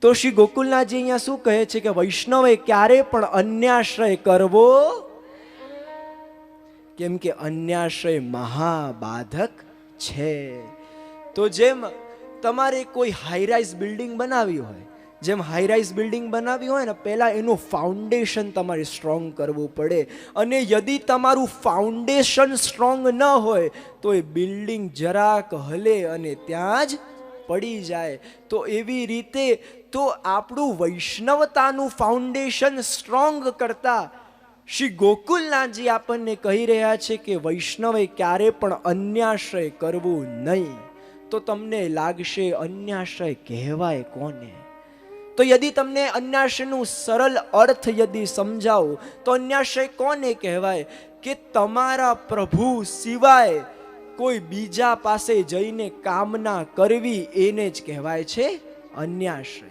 તો શ્રી ગોકુલનાથજી અહીંયા શું કહે છે કે વૈષ્ણવે ક્યારે પણ અન્યાશ્રય કરવો? કેમ કે અન્યાશ્રય મહાબાધક છે. તો જેમ તમારે કોઈ હાઈરાઇઝ બિલ્ડિંગ બનાવી હોય જેમ હાઈરાઇઝ બિલ્ડિંગ બનાવી હોય ને, પહેલાં એનું ફાઉન્ડેશન તમારે સ્ટ્રોંગ કરવું પડે. અને યદી તમારું ફાઉન્ડેશન સ્ટ્રોંગ ન હોય, તો એ બિલ્ડિંગ જરાક હલે અને ત્યાં જ પડી જાય. તો એવી રીતે, તો આપણું વૈષ્ણવતાનું ફાઉન્ડેશન સ્ટ્રોંગ કરતા, શ્રી ગોકુલનાથજી આપણને કહી રહ્યા છે કે વૈષ્ણવે ક્યારે પણ અન્યાશ્રય કરવું નહીં. તો તમને લાગશે અન્યાશ્રય કહેવાય કોને? તો યદિ તમને અન્યાશયનું સરળ અર્થ યદિ સમજાવો, તો અન્યાશય કોને કહેવાય? કે તમારા પ્રભુ સિવાય કોઈ બીજા પાસે જઈને કામના કરવી એને જ કહેવાય છે અન્યાશય.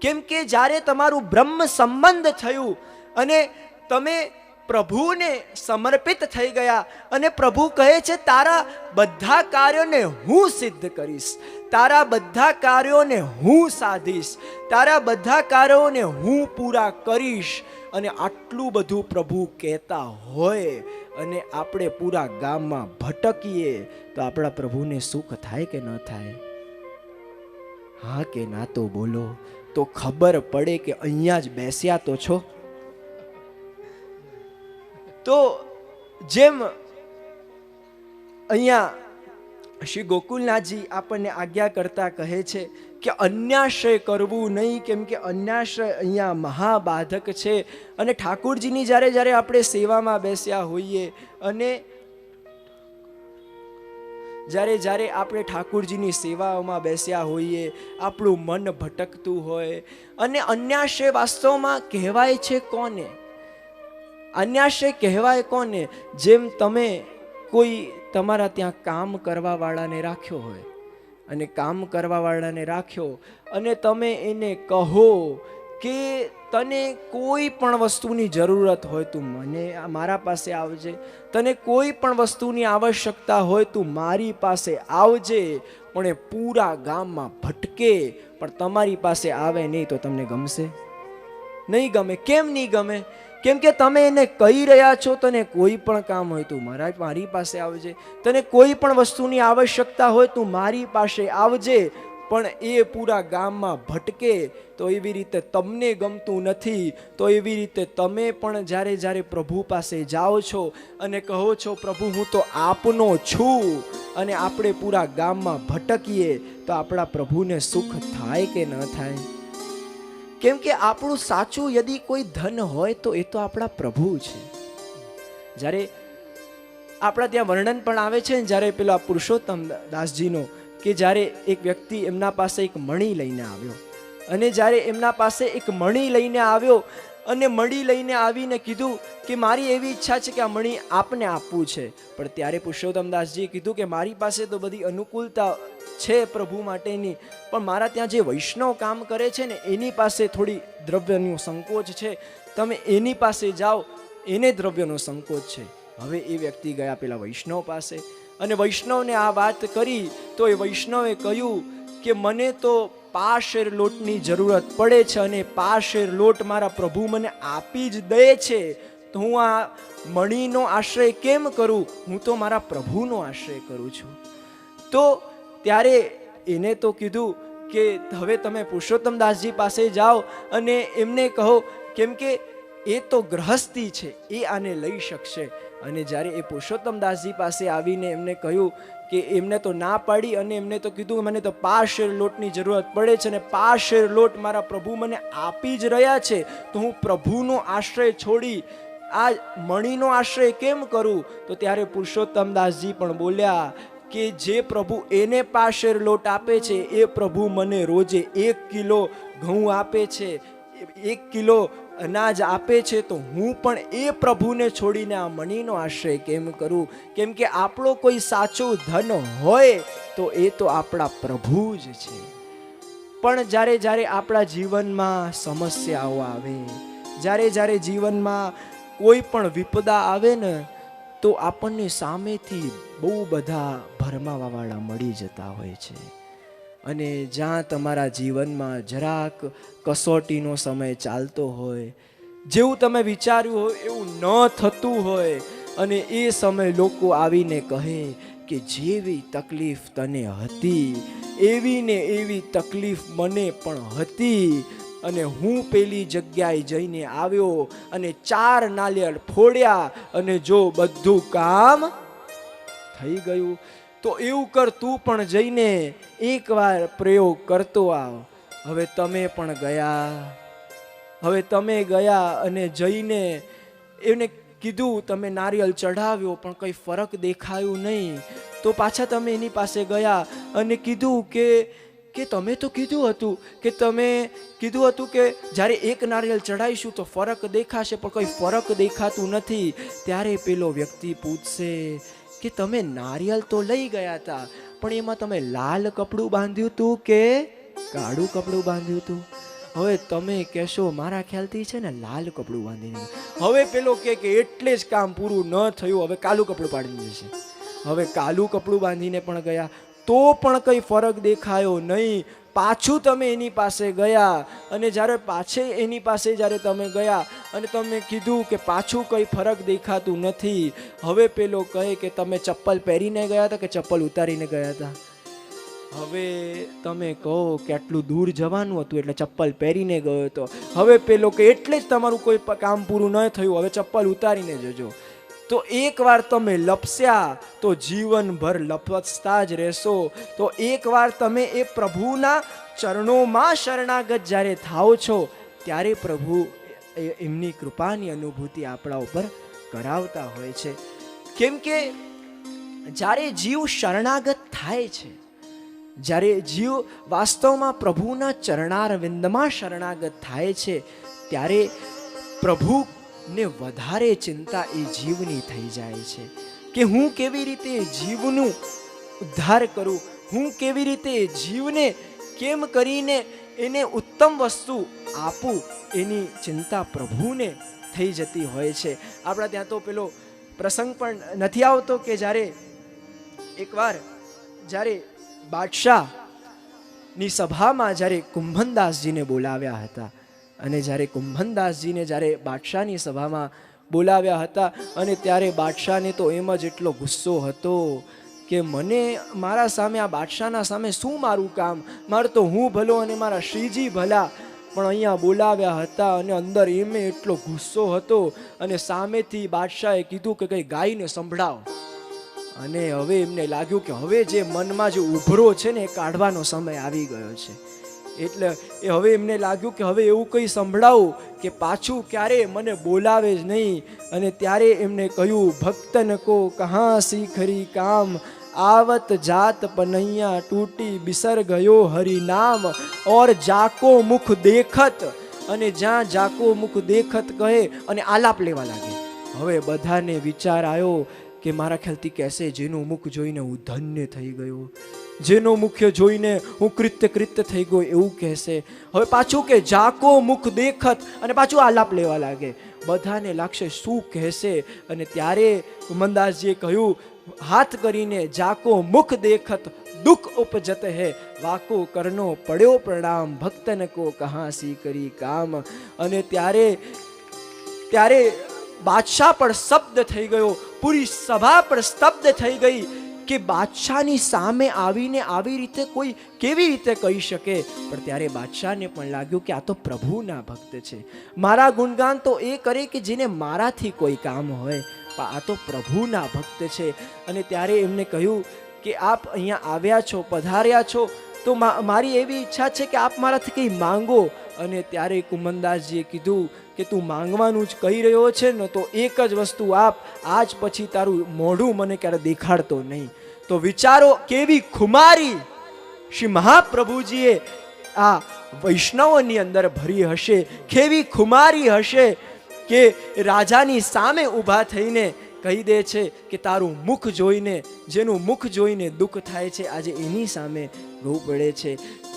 કેમ કે જ્યારે તમારું બ્રહ્મ સંબંધ થયું અને તમે પ્રભુને સમર્પિત થઈ ગયા અને પ્રભુ કહે છે, તારા બધા કાર્યોને હું સિદ્ધ કરીશ. તારા બધા કાર્યોને હું સાધીશ, તારા બધા કાર્યોને હું પૂરા કરીશ. અને આટલું બધું પ્રભુ કહેતા હોય અને આપણે પૂરા ગામમાં ભટકીએ, તો આપણા પ્રભુને સુખ થાય કે ન થાય? હા કે ના તો બોલો. તો ખબર પડે કે અહીંયા જ બેસ્યા તો છો? તો જેમ અહીંયા શ્રી ગોકુલનાથજી આપણને આજ્ઞા કરતા કહે છે કે અન્યાશ્રય કરવું નહીં, કેમ કે અન્યાશ્રય અહીંયા મહાબાધક છે. અને ઠાકુરજીની જ્યારે જ્યારે આપણે સેવામાં બેસ્યા હોઈએ અને જ્યારે જ્યારે આપણે ઠાકુરજીની સેવાઓમાં બેસ્યા હોઈએ, આપણું મન ભટકતું હોય. અને અન્યાશ્રય વાસ્તવમાં કહેવાય છે કોને? અન્યાશ્રય કહેવાય કોને? જેમ તમે કોઈ તમારા ત્યાં કામ કરવાવાળાને રાખ્યો હોય અને કામ કરવાવાળાને રાખ્યો અને તમે એને કહો કે તને કોઈ પણ વસ્તુની જરૂરત હોય તું મને મારા પાસે આવજે, તને કોઈ પણ વસ્તુની આવશ્યકતા હોય તું મારી પાસે આવજે, પણ એ પૂરા ગામમાં ભટકે, પણ તમારી પાસે આવે નહીં તો તમને ગમશે? નહીં ગમે? કેમ નહીં ગમે? કેમ કે તમે એને કહી રહ્યા છો, તને કોઈ પણ કામ હોય તું મારા મારી પાસે આવજે. તને કોઈ પણ વસ્તુની આવશ્યકતા હોય તું મારી પાસે આવજે. પણ એ પૂરા ગામમાં ભટકે તો એવી રીતે તમને ગમતું નથી. તો એવી રીતે તમે પણ જ્યારે જ્યારે પ્રભુ પાસે જાઓ છો અને કહો છો, પ્રભુ, હું તો આપનો છું અને આપણે પૂરા ગામમાં ભટકીએ, તો આપણા પ્રભુને સુખ થાય કે ન થાય? કેમ કે આપણું સાચું યદિ કોઈ ધન હોય તો એ તો આપણા પ્રભુ છે. જ્યારે આપણા ત્યાં વર્ણન પણ આવે છે ને જ્યારે પેલા પુરુષોત્તમ દાસજીનો કે જ્યારે એક વ્યક્તિ એમના પાસે એક મણી લઈને આવ્યો અને જ્યારે એમના પાસે એક મણી લઈને આવ્યો અને મણી લઈને આવીને કીધું કે મારી એવી ઈચ્છા છે કે આ મણી આપને આપવું છે. પણ ત્યારે પુરુષોત્તમદાસજીએ કીધું કે મારી પાસે તો બધી અનુકૂળતા છે પ્રભુ માટેની, પણ મારા ત્યાં જે વૈષ્ણવ કામ કરે છે ને, એની પાસે થોડી દ્રવ્યનું સંકોચ છે. તમે એની પાસે જાઓ, એને દ્રવ્યનો સંકોચ છે. હવે એ વ્યક્તિ ગયા પેલા વૈષ્ણવ પાસે અને વૈષ્ણવને આ વાત કરી, તો એ વૈષ્ણવે કહ્યું કે મને તો પાશેર લોટની જરૂરત પડે છે અને પાશેર લોટ મારા પ્રભુ મને આપી જ દે છે. તો હું આ મણીનો આશ્રય કેમ કરું? હું તો મારા પ્રભુનો આશ્રય કરું છું. તો ત્યારે એને તો કીધું કે હવે તમે પુરુષોત્તમ દાસજી પાસે જાઓ અને એમને કહો કેમ કે એ તો ગ્રહસ્થી છે, એ આને લઈ શકશે. અને જ્યારે એ પુરુષોત્તમ દાસજી પાસે આવીને એમને કહ્યું કે એમને તો ના પાડી અને એમને તો કીધું મને તો પાંચ શેર લોટની જરૂરત પડે છે અને પાંચ શેર લોટ મારા પ્રભુ મને આપી જ રહ્યા છે. તો હું પ્રભુનો આશ્રય છોડી આ મણીનો આશ્રય કેમ કરું? તો ત્યારે પુરુષોત્તમ દાસજી પણ બોલ્યા કે જે પ્રભુ એને પાશેર લોટ આપે છે, એ પ્રભુ મને રોજે એક કિલો ઘઉં આપે છે. એક કિલો અનાજ આપે છે, તો હું પણ એ પ્રભુને છોડીને આ મણીનો આશ્રય કેમ કરું? કેમ કે આપણો કોઈ સાચો ધન હોય, તો એ તો આપણા પ્રભુ જ છે. પણ જ્યારે જ્યારે આપણા જીવનમાં સમસ્યાઓ આવે, જ્યારે જ્યારે જીવનમાં કોઈ પણ વિપદા આવે ને, તો આપણને સામેથી બહુ બધા ભરમાવાવાળા મળી જતા હોય છે. અને જ્યાં તમારા જીવનમાં જરાક કસોટીનો સમય ચાલતો હોય, જેવું તમે વિચાર્યું હોય, એવું ન થતું હોય, અને એ સમય લોકો આવીને કહે કે જેવી તકલીફ તને હતી, એવી ને એવી તકલીફ મને પણ હતી, અને હું પેલી જગ્યાએ જઈને આવ્યો અને ચાર નાળિયેર ફોડ્યા અને જો બધું કામ થઈ ગયું તો એવું કર તું પણ જઈને એકવાર પ્રયોગ કરતો આવ. હવે તમે પણ ગયા. હવે તમે ગયા અને જઈને એને કીધું, તમે નારિયેલ ચઢાવ્યો, પણ કંઈ ફરક દેખાયું નહીં. તો પાછા તમે એની પાસે ગયા અને કીધું કે કે તમે તો કીધું હતું, કે તમે કીધું હતું કે જ્યારે એક નારિયેલ ચઢાઈશું તો ફરક દેખાશે, પણ કોઈ ફરક દેખાતું નથી. ત્યારે પેલો વ્યક્તિ પૂછશે કે તમે નારિયેલ તો લઈ ગયા હતા પણ એમાં તમે લાલ કપડું બાંધ્યું હતું કે કાળું કપડું બાંધ્યું હતું હવે તમે કહેશો, મારા ખ્યાલથી છે ને લાલ કપડું બાંધીને. હવે પેલો કે કે એટલે જ કામ પૂરું ન થયું, હવે કાલું કપડું પાડીને જશે. હવે કાલું કપડું બાંધીને પણ ગયા, તો પણ કંઈ ફરક દેખાયો નહીં. પાછું તમે એની પાસે ગયા અને જ્યારે પાછે એની પાસે જ્યારે તમે ગયા અને તમે કીધું કે પાછું કંઈ ફરક દેખાતું નથી, હવે પેલો કહે કે તમે ચપ્પલ પહેરીને ગયા હતા કે ચપ્પલ ઉતારીને ગયા હતા? હવે તમે કહો કે આટલું દૂર જવાનું હતું એટલે ચપ્પલ પહેરીને ગયો હતો. હવે પેલો કે એટલે જ તમારું કોઈ કામ પૂરું ન થયું, હવે ચપ્પલ ઉતારીને જજો. તો એકવાર તમે લપસ્યા, તો જીવનભર લપસતા જ રહેશો. તો એકવાર તમે એ પ્રભુના ચરણોમાં શરણાગત જ્યારે થાઓ છો, ત્યારે પ્રભુ એમની કૃપાની અનુભૂતિ આપણા ઉપર કરાવતા હોય છે. કેમ કે જ્યારે જીવ શરણાગત થાય છે, જ્યારે જીવ વાસ્તવમાં પ્રભુના ચરણારવિંદમાં શરણાગત થાય છે, ત્યારે પ્રભુને વધારે ચિંતા એ જીવની થઈ જાય છે. કે હું કેવી રીતે જીવનું ઉદ્ધાર કરું? હું કેવી રીતે જીવને કેમ કરીને એને ઉત્તમ વસ્તુ આપું? એની ચિંતા પ્રભુને થઈ જતી હોય છે. આપણા ત્યાં તો પેલો પ્રસંગ પણ નથી આવતો કે જ્યારે એકવાર જ્યારે બાદશાહની સભામાં જ્યારે કુંભનદાસજીને બોલાવ્યા હતા અને જ્યારે કુંભનદાસજીને જ્યારે બાદશાહની સભામાં બોલાવ્યા હતા અને ત્યારે બાદશાહને તો એમ જ એટલો ગુસ્સો હતો કે મને મારા સામે આ બાદશાહના સામે શું મારું કામ? મારે તો હું ભલો અને મારા શ્રીજી ભલા. પણ અહીંયા બોલાવ્યા હતા અને અંદર એમે એટલો ગુસ્સો હતો અને સામેથી બાદશાહે કીધું કે કંઈ ગાઈને સંભળાવો. અને હવે એમને લાગ્યું કે હવે જે મનમાં જે ઉભરો છે ને એ કાઢવાનો સમય આવી ગયો છે. એટલે એ હવે એમને લાગ્યું કે હવે એવું કંઈ સંભળાવું કે પાછું ક્યારે મને બોલાવે જ નહીં. અને ત્યારે એમને કહ્યું ભક્તન કો કહા શીખરી કામ? આવત જાત પનૈયા તૂટી બિસર ગયો હરિનામ. ઓર જાકો મુખ દેખત. અને જ્યાં જાકો મુખ દેખત કહે અને આલાપ લેવા લાગે. હવે બધાને વિચાર આવ્યો કે મારા ખ્યાલથી કહેશે, જેનું મુખ જોઈને હું ધન્ય થઈ ગયો. જેનો મુખ્ય જોઈને હું કૃત્ય કૃત્ય થઈ ગયો એવું કહેશે. હવે પાછું કે જાકો મુખ દેખત અને પાછું આલાપ લેવા લાગે. બધાને લાગશે શું કહેશે? અને ત્યારે મંદાસજીએ કહ્યું, હાથ કરીને જાકો મુખ દેખત, દુઃખ ઉપજત હે. વાકો કરનો પડ્યો પ્રણામ, ભક્તન કો કહા સી કરી કામ. અને ત્યારે ત્યારે બાદશાહ પણ સ્તબ્ધ થઈ ગયો, પૂરી સભા પણ સ્તબ્ધ થઈ ગઈ. કે બાદશાહની સામે આવીને આવી રીતે કોઈ કેવી રીતે કહી શકે? પણ ત્યારે બાદશાહને પણ લાગ્યું કે આ તો પ્રભુના ભક્ત છે. મારા ગુણગાન તો એ કરે કે જેને મારાથી કોઈ કામ હોય. પણ આ તો પ્રભુના ભક્ત છે. અને ત્યારે એમને કહ્યું કે આપ અહીંયા આવ્યા છો, પધાર્યા છો. તો મારી એવી ઈચ્છા છે કે આપ મારાથી કંઈ માંગો. અને ત્યારે કુમનદાસજીએ કીધું કે તું માંગવાનું જ કહી રહ્યો છે ને તો એક જ વસ્તુ આપ, આજ પછી તારું મોઢું મને ક્યારે દેખાડતો નહીં. તો વિચારો કેવી ખુમારી શ્રી મહાપ્રભુજીએ આ વૈષ્ણવોની અંદર ભરી હશે, કેવી ખુમારી હશે કે રાજાની સામે ઊભા થઈને કહી દે છે કે તારું મુખ જોઈને, જેનું મુખ જોઈને દુઃખ થાય છે, આજે એની સામે રોવું પડે છે.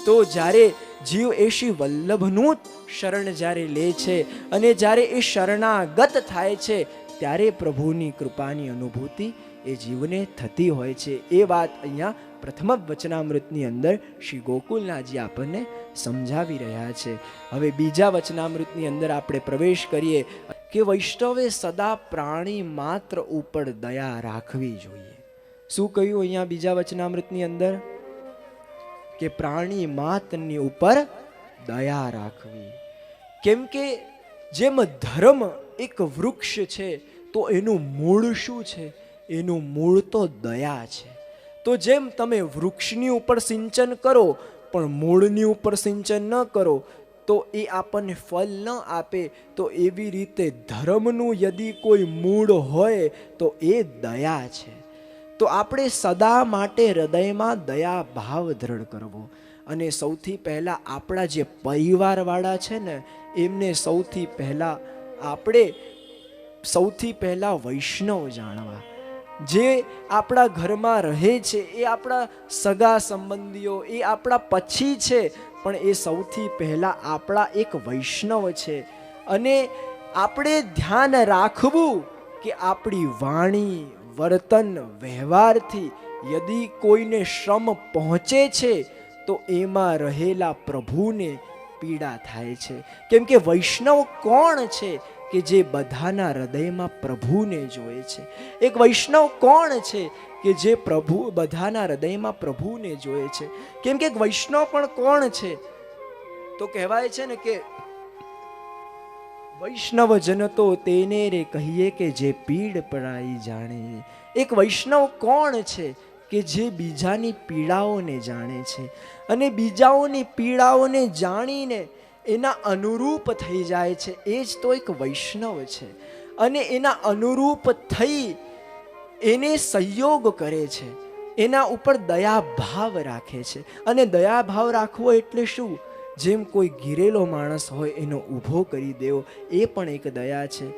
તો જ્યારે જીવ એ શ્રી વલ્લભનું શરણ જ્યારે લે છે અને જ્યારે એ શરણાગત થાય છે, ત્યારે પ્રભુની કૃપાની અનુભૂતિ એ જીવને થતી હોય છે. એ વાત અહીંયા પ્રથમ વચનામૃતની અંદર શ્રી ગોકુલનાથજી આપણને સમજાવી રહ્યા છે. હવે બીજા વચનામૃતની અંદર આપણે પ્રવેશ કરીએ કે વૈષ્ણવે સદા પ્રાણી માત્ર ઉપર દયા રાખવી જોઈએ. શું કહ્યું અહીંયા બીજા વચનામૃતની અંદર? કે પ્રાણી માતની ઉપર દયા રાખવી. કેમ કે જેમ ધર્મ એક વૃક્ષ છે, તો એનું મૂળ શું છે? એનું મૂળ તો દયા છે. તો જેમ તમે વૃક્ષની ઉપર સિંચન કરો, પણ મૂળની ઉપર સિંચન ન કરો, તો એ આપણને ફલ ન આપે, તો એવી રીતે ધર્મનું યદી કોઈ મૂળ હોય, તો એ દયા છે. તો આપણે સદા માટે હૃદયમાં દયા ભાવ દ્રઢ કરવો. અને સૌથી પહેલાં આપણા જે પરિવારવાળા છે ને, એમને સૌથી પહેલાં આપણે સૌથી પહેલાં વૈષ્ણવ જાણવા. જે આપણા ઘરમાં રહે છે, એ આપણા સગા સંબંધીઓ, એ આપણા પછી છે, પણ એ સૌથી પહેલાં આપણા એક વૈષ્ણવ છે. અને આપણે ધ્યાન રાખવું કે આપણી વાણી વર્તન વ્યવહારથી યદિ કોઈને શ્રમ પહોંચે છે, તો એમાં રહેલા પ્રભુને પીડા થાય છે. કેમ કે વૈષ્ણવ કોણ છે કે જે બધાના હૃદયમાં પ્રભુને જોએ છે? એક વૈષ્ણવ કોણ છે કે જે પ્રભુ, બધાના હૃદયમાં પ્રભુને જોએ છે? કેમ કે એક વૈષ્ણવ પણ કોણ છે? તો કહેવાય છે ને કે વૈષ્ણવ જન તો તેને રે કહીએ કે જે પીડ પડાઈ જાણે. એક વૈષ્ણવ કોણ છે કે જે બીજાની પીડાઓને જાણે છે? અને બીજાઓની પીડાઓને જાણીને એના અનુરૂપ થઈ જાય છે. એ જ તો એક વૈષ્ણવ છે. અને એના અનુરૂપ થઈ એને સંયોગ કરે છે. એના ઉપર દયા ભાવ રાખે છે. અને દયાભાવ રાખવો એટલે શું? જેમ કોઈ ગીરેલો માણસ હોય, એનો ઊભો કરી દેવો, એ પણ એક દયા છે.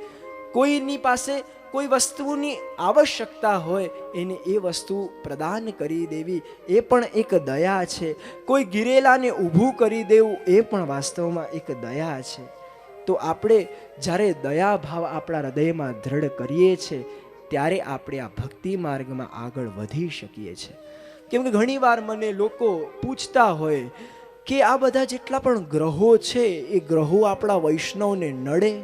કોઈની પાસે કોઈ વસ્તુની આવશ્યકતા હોય, એને એ વસ્તુ પ્રદાન કરી દેવી, એ પણ એક દયા છે. કોઈ ગિરેલાને ઊભું કરી દેવું, એ પણ વાસ્તવમાં એક દયા છે. તો આપણે જ્યારે દયા ભાવ આપણા હૃદયમાં દ્રઢ કરીએ છીએ ત્યારે આપણે આ ભક્તિ માર્ગમાં આગળ વધી શકીએ છીએ કેમ કે ઘણીવાર મને લોકો પૂછતા હોય કે આ બધા જેટલા પણ ગ્રહો છે, એ ગ્રહો આપણા વૈષ્ણવને નડે?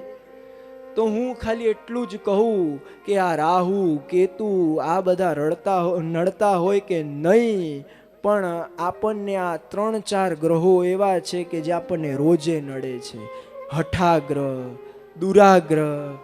તો હું ખાલી એટલું જ કહું કે આ રાહુ, કેતુ, આ બધા રડતા નડતા હોય કે નહીં, પણ આપણને આ ત્રણ ચાર ગ્રહો એવા છે કે જે આપણને રોજે નડે છે. હઠાગ્રહ દુરાગ્રહ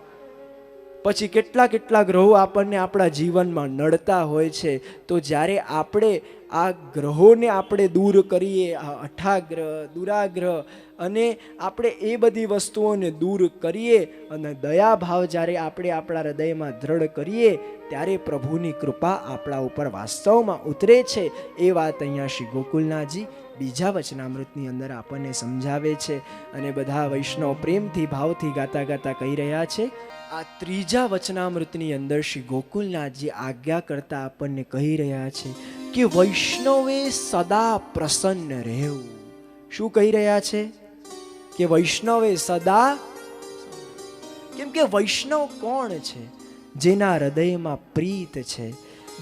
પછી કેટલા કેટલા ગ્રહો આપણને આપણા જીવનમાં નડતા હોય છે. તો જ્યારે આપણે આ ગ્રહોને આપણે દૂર કરીએ, આ અઠાગ્રહ, દુરાગ્રહ અને આપણે એ બધી વસ્તુઓને દૂર કરીએ અને દયા ભાવ જ્યારે આપણે આપણા હૃદયમાં દ્રઢ કરીએ, ત્યારે પ્રભુની કૃપા આપણા ઉપર વાસ્તવમાં ઉતરે છે. એ વાત અહીંયા શ્રી ગોકુલનાથજી બીજા વચનામૃતની અંદર આપણને સમજાવે છે અને બધા વૈષ્ણવ પ્રેમથી, ભાવથી ગાતા ગાતા કહી રહ્યા છે. આ ત્રીજા વચનામૃતની અંદર શ્રી ગોકુલનાથજી આજ્ઞા કરતા આપણને કહી રહ્યા છે કે વૈષ્ણવે સદા પ્રસન્ન રહેવું. શું કહી રહ્યા છે? કે વૈષ્ણવે સદા કેમ કે વૈષ્ણવ કોણ છે? જેના હૃદયમાં પ્રીત છે,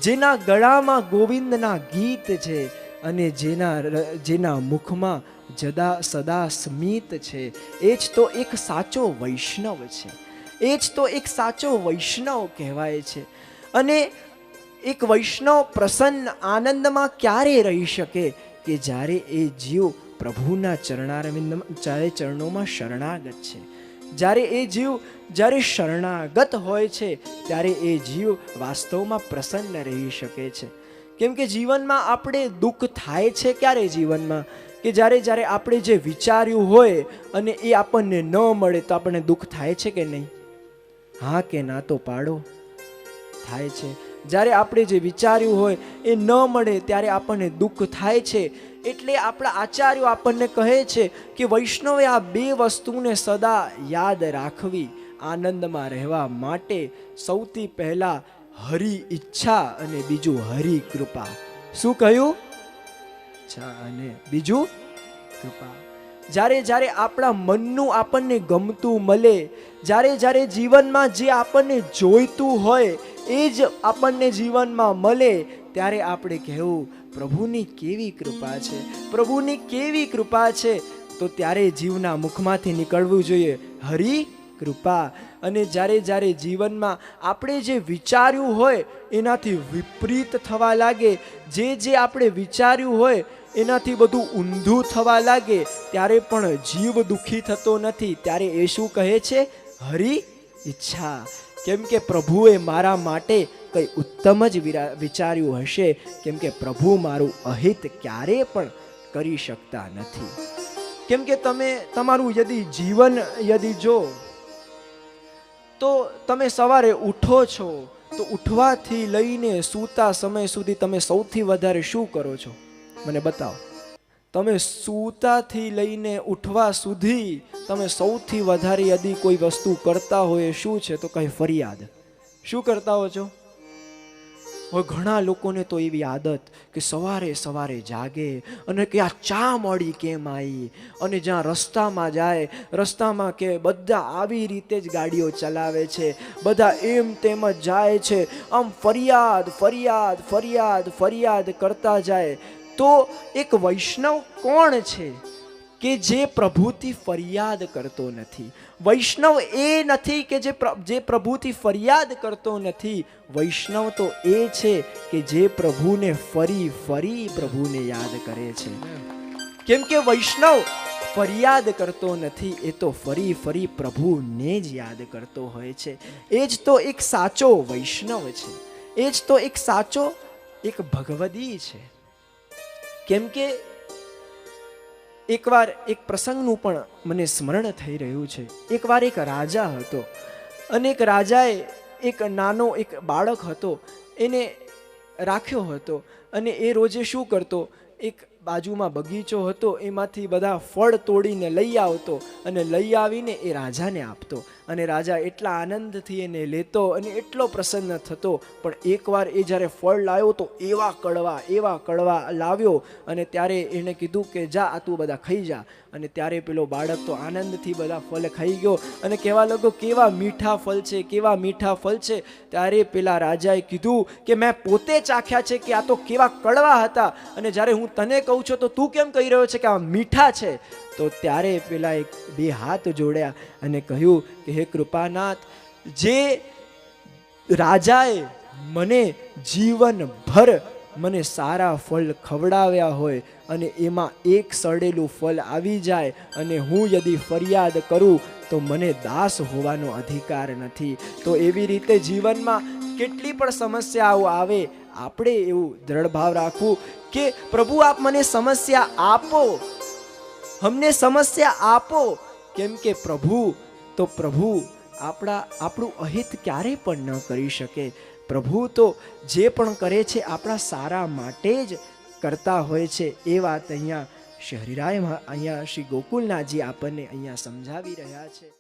જેના ગળામાં ગોવિંદના ગીત છે અને જેના જેના મુખમાં જદા, સદા સ્મિત છે. એ જ તો એક સાચો વૈષ્ણવ છે. એ જ તો એક સાચો વૈષ્ણવ કહેવાય છે. અને એક વૈષ્ણવ પ્રસન્ન આનંદમાં ક્યારે રહી શકે કે જ્યારે એ જીવ પ્રભુના ચરણારવિંદ જ્યારે ચરણોમાં શરણાગત છે? જ્યારે એ જીવ જ્યારે શરણાગત હોય છે, ત્યારે એ જીવ વાસ્તવમાં પ્રસન્ન રહી શકે છે. કેમ કે જીવનમાં આપણે દુઃખ થાય છે ક્યારે જીવનમાં? કે જ્યારે જ્યારે આપણે જે વિચાર્યું હોય અને એ આપણને ન મળે તો આપણને દુઃખ થાય છે કે નહીં? હા કે ના તો પાડો. થાય છે. જ્યારે આપણે જે વિચાર્યું હોય એ ન મળે ત્યારે આપણને દુઃખ થાય છે. એટલે આપણા આચાર્યો આપણને કહે છે કે વૈષ્ણવે આ બે વસ્તુને સદા યાદ રાખવી. આનંદમાં રહેવા માટે સૌથી પહેલા હરિ ઈચ્છા અને બીજું હરિ કૃપા શું કહ્યું? અને બીજું કૃપા. જ્યારે જ્યારે આપણા મનનું આપણને ગમતું મળે, જ્યારે જ્યારે જીવનમાં જે આપણને જોઈતું હોય, એ જ આપણને જીવનમાં મળે, ત્યારે આપણે કહેવું, પ્રભુની કેવી કૃપા છે? પ્રભુની કેવી કૃપા છે? તો ત્યારે જીવના મુખમાંથી નીકળવું જોઈએ, હરી કૃપા. અને જ્યારે જ્યારે જીવનમાં આપણે જે વિચાર્યું હોય, એનાથી વિપરીત થવા લાગે, જે જે આપણે વિચાર્યું હોય એનાથી બધું ઊંધું થવા લાગે, ત્યારે પણ જીવ દુઃખી થતો નથી. ત્યારે એ શું કહે છે, હરી, ઈચ્છા. કેમ કે પ્રભુએ મારા માટે કંઈ ઉત્તમ જ વિચાર્યું હશે, કેમ કે પ્રભુ મારું અહિત ક્યારે પણ કરી શકતા નથી. કેમ કે તમે, તમારું યદિ જીવન યદિ જો, તો તમે સવારે ઉઠો છો, તો ઉઠવાથી લઈને સૂતા સમય સુધી તમે સૌથી વધારે શું કરો છો? મને બતાવો. તમે સૂતાથી લઈને ઉઠવા સુધી તમે સૌથી વધારે યદી કોઈ વસ્તુ કરતા હોય શું છે? તો કંઈ ફરિયાદ. શું કરતા હો છો? હવે ઘણા લોકોને તો એવી આદત કે સવારે સવારે જાગે અને કે આ ચા મળી કેમ આવી અને જ્યાં રસ્તામાં જાય, રસ્તામાં કે બધા આવી રીતે જ ગાડીઓ ચલાવે છે, બધા એમ તેમ જ જાય છે. આમ ફરિયાદ ફરિયાદ ફરિયાદ ફરિયાદ કરતા જાય. તો એક વૈષ્ણવ કોણ છે કે જે પ્રભુથી ફરિયાદ કરતો નથી? વૈષ્ણવ એ નથી કે જે જે પ્રભુથી ફરિયાદ કરતો નથી. વૈષ્ણવ તો એ છે કે જે પ્રભુને ફરી ફરી પ્રભુને યાદ કરે છે. કેમ કે વૈષ્ણવ ફરિયાદ કરતો નથી, એ તો ફરી ફરી પ્રભુને જ યાદ કરતો હોય છે. એ જ તો એક સાચો વૈષ્ણવ છે. એ જ તો એક સાચો, એક ભગવદી છે. કેમ કે એકવાર એક પ્રસંગનું પણ મને સ્મરણ થઈ રહ્યું છે. એકવાર એક રાજા હતો અને એક રાજાએ એક નાનો એક બાળક હતો, એને રાખ્યો હતો અને એ રોજે શું કરતો? એક બાજુમાં બગીચો હતો, એમાંથી બધા ફળ તોડીને લઈ આવતો અને લઈ આવીને એ રાજાને આપતો. અને રાજા એટલા આનંદથી એને લેતો અને એટલો પ્રસન્ન થતો. પણ એકવાર એ જ્યારે ફળ લાવ્યો તો એવા કડવા એવા કડવા લાવ્યો અને ત્યારે એણે કીધું કે જા, આ તું બધા ખાઈ જા. અને ત્યારે પેલો બાળક તો આનંદથી બધા ફળ ખાઈ ગયો અને કહેવા લાગ્યો, કેવા મીઠા ફળ છે, કેવા મીઠા ફળ છે. ત્યારે પેલા રાજાએ કીધું કે, મેં પોતે ચાખ્યા છે કે આ તો કેવા કડવા હતા. અને જ્યારે હું તને કહું છું તો તું કેમ કહી રહ્યો છે કે આ મીઠા છે? તો ત્યારે પેલા એક બે હાથ જોડ્યા અને કહ્યું કે હે કૃપાનાથ, જે રાજાએ મને જીવનભર મને સારા ફળ ખવડાવ્યા હોય અને એમાં એક સડેલું ફળ આવી જાય અને હું યદી ફરિયાદ કરું, તો મને દાસ હોવાનો અધિકાર નથી. તો એવી રીતે જીવનમાં કેટલી પણ સમસ્યાઓ આવે, આપણે એવું દ્રઢ ભાવ રાખવું કે, પ્રભુ, આપ મને સમસ્યા આપો. અમને સમસ્યા આપો. કેમ કે પ્રભુ તો પ્રભુ આપણા, આપણું અહિત ક્યારેય પણ ન કરી શકે. પ્રભુ તો જે પણ કરે છે આપણા સારા માટે જ કરતા હોય છે. એ વાત અહીંયા શહેરીરાયમાં અહીંયા શ્રી ગોકુલનાથજી આપણને અહીંયા સમજાવી રહ્યા છે.